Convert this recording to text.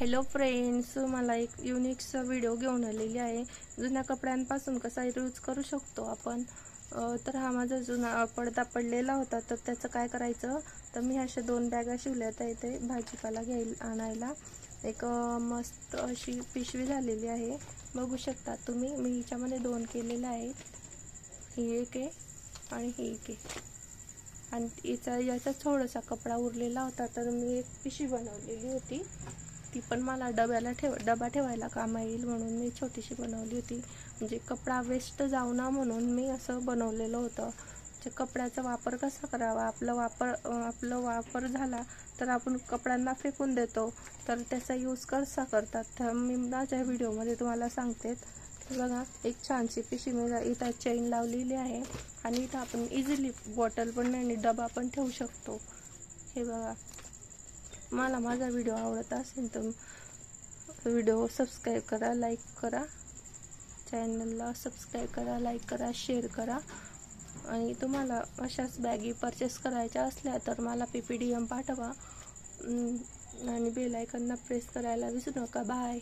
Hello friends मला एक युनिकचा video घेऊन आलेली आहे. जुन्या कपड्यांपासून कसा यूज करू शकतो आपण? तर हा माझा जुना पडदा पडलेला होता तर त्याचं काय करायचं? तर मी अशा दोन बॅगा शिवल्या त्या इथे भाजीपाला घ्यायला आणायला. एक मस्त अशी पिशवी झालेली आहे. बघू शकता तुम्ही मी हिच्यामध्ये दोन केलेल्या आहेत. ही एक आहे आणि ही एक आहे. आणि याचा याचा थोडासा कपडा उरलेला होता तर मी एक पिशवी बनवलेली होती. ती पण मला डब्याला ठेव डबा ठेवायला कामा येईल म्हणून मी छोटीशी बनवली होती. म्हणजे कपडा वेस्ट जाऊ ना म्हणून मी असं बनवलेलं होतं. म्हणजे कपड्याचा वापर कसा करावा? आपला वापर आपलं वापर झाला तर आपण कपड्यांना फेकून देतो. तर त्याचा यूज कसा करतात? तर मी माझ्या व्हिडिओमध्ये तुम्हाला सांगते. बघा एक छानशी पिशी मी इथं चेन लावलेली आहे आणि इथं आपण इझिली बॉटल पण आणि डबा पण ठेवू शकतो. हे बघा. मला माझा व्हिडिओ आवडत असेल तर व्हिडिओ सबस्क्राईब करा लाईक करा. चॅनलला सबस्क्राईब करा लाईक करा शेअर करा. आणि तुम्हाला अशाच बॅगी परचेस करायच्या असल्या तर मला पी पी डी एम पाठवा. आणि बेल प्रेस करायला विसरू नका. बाय